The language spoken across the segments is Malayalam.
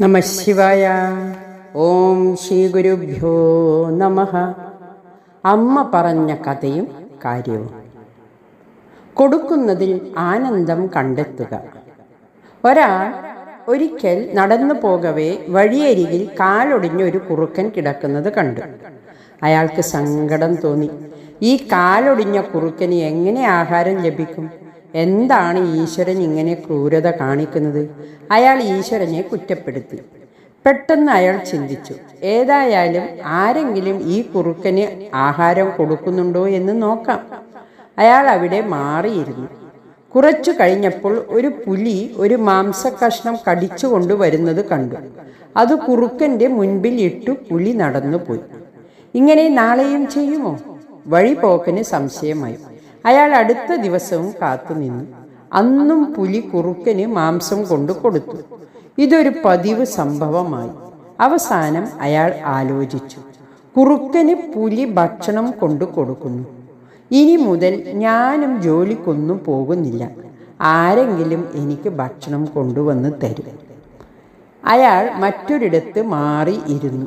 നമ ശിവായ. ഓം ശ്രീ ഗുരുഭ്യോ നമ. അമ്മ പറഞ്ഞ കഥയും കാര്യവും. കൊടുക്കുന്നതിൽ ആനന്ദം കണ്ടെത്തുക. ഒരാൾ ഒരിക്കൽ നടന്നു പോകവേ വഴിയരികിൽ കാലൊടിഞ്ഞ ഒരു കുറുക്കൻ കിടക്കുന്നത് കണ്ടു. അയാൾക്ക് സങ്കടം തോന്നി. ഈ കാലൊടിഞ്ഞ കുറുക്കന് എങ്ങനെ ആഹാരം ലഭിക്കും? എന്താണ് ഈശ്വരൻ ഇങ്ങനെ ക്രൂരത കാണിക്കുന്നത്? അയാൾ ഈശ്വരനെ കുറ്റപ്പെടുത്തി. പെട്ടെന്ന് അയാൾ ചിന്തിച്ചു ഏതായാലും ആരെങ്കിലും ഈ കുറുക്കന് ആഹാരം കൊടുക്കുന്നുണ്ടോ എന്ന് നോക്കാം. അയാൾ അവിടെ മാറിയിരുന്നു. കുറച്ചു കഴിഞ്ഞപ്പോൾ ഒരു പുലി ഒരു മാംസകഷ്ണം കടിച്ചു കൊണ്ടുവരുന്നത് കണ്ടു. അത് കുറുക്കന്റെ മുൻപിൽ ഇട്ടു പുലി നടന്നുപോയി. ഇങ്ങനെ നാളെയും ചെയ്യുമോ? വഴിപോക്കന് സംശയമായി. അയാൾ അടുത്ത ദിവസവും കാത്തുനിന്നു. അന്നും പുലി കുറുക്കന് മാംസം കൊണ്ടു കൊടുത്തു. ഇതൊരു പതിവ് സംഭവമായി. അവസാനം അയാൾ ആലോചിച്ചു. കുറുക്കന് പുലി ഭക്ഷണം കൊണ്ടു കൊടുക്കുന്നു. ഇനി മുതൽ ഞാനും ജോലിക്കൊന്നും പോകുന്നില്ല. ആരെങ്കിലും എനിക്ക് ഭക്ഷണം കൊണ്ടുവന്ന് തരും. അയാൾ മറ്റൊരിടത്ത് മാറി ഇരുന്നു.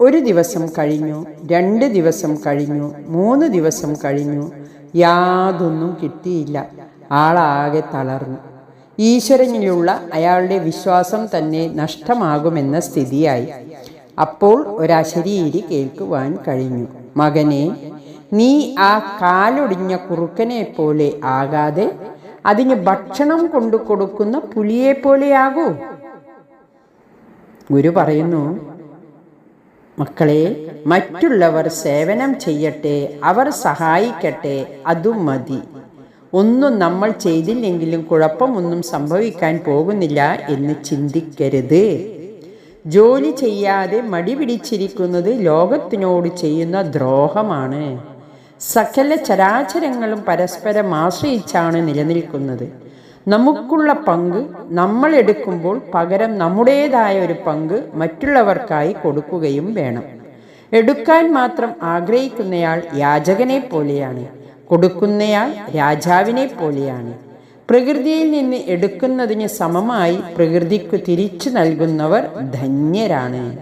ഒരു ദിവസം കഴിഞ്ഞു രണ്ട് ദിവസം കഴിഞ്ഞു മൂന്ന് ദിവസം കഴിഞ്ഞു യാതൊന്നും കിട്ടിയില്ല. ആളാകെ തളർന്നു. ഈശ്വരനിലുള്ള അയാളുടെ വിശ്വാസം തന്നെ നഷ്ടമാകുമെന്ന സ്ഥിതിയായി. അപ്പോൾ ഒരശരീരി കേൾക്കുവാൻ കഴിഞ്ഞു. മകനെ നീ ആ കാലൊടിഞ്ഞ കുറുക്കനെ പോലെ ആകാതെ അതിന് ഭക്ഷണം കൊണ്ടു കൊടുക്കുന്ന പുലിയെ പോലെയാകൂ ഗുരു പറയുന്നു മക്കളെ മറ്റുള്ളവർ സേവനം ചെയ്യട്ടെ അവർ സഹായിക്കട്ടെ അതും മതി. ഒന്നും നമ്മൾ ചെയ്തില്ലെങ്കിലും കുഴപ്പമൊന്നും സംഭവിക്കാൻ പോകുന്നില്ല എന്ന് ചിന്തിക്കരുത്. ജോലി ചെയ്യാതെ മടി പിടിച്ചിരിക്കുന്നത് ലോകത്തിനോട് ചെയ്യുന്ന ദ്രോഹമാണ്. സകല ചരാചരങ്ങളും പരസ്പരം ആശ്രയിച്ചാണ് നിലനിൽക്കുന്നത്. നമുക്കുള്ള പങ്ക് നമ്മൾ എടുക്കുമ്പോൾ പകരം നമ്മുടേതായ ഒരു പങ്ക് മറ്റുള്ളവർക്കായി കൊടുക്കുകയും വേണം. എടുക്കാൻ മാത്രം ആഗ്രഹിക്കുന്നയാൾ യാചകനെ പോലെയാണ്. കൊടുക്കുന്നയാൾ രാജാവിനെ പോലെയാണ്. പ്രകൃതിയിൽ നിന്ന് എടുക്കുന്നതിന് സമമായി പ്രകൃതിക്ക് തിരിച്ചു നൽകുന്നവർ ധന്യരാണ്.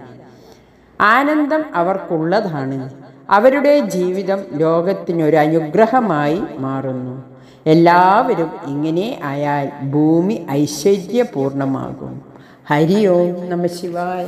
ആനന്ദം അവർക്കുള്ളതാണ്. അവരുടെ ജീവിതം ലോകത്തിനൊരു അനുഗ്രഹമായി മാറുന്നു. എല്ലാവരും ഇങ്ങനെ ആയാൽ ഭൂമി ഐശ്വര്യപൂർണമാകും. ഹരി ഓം നമ ശിവായ.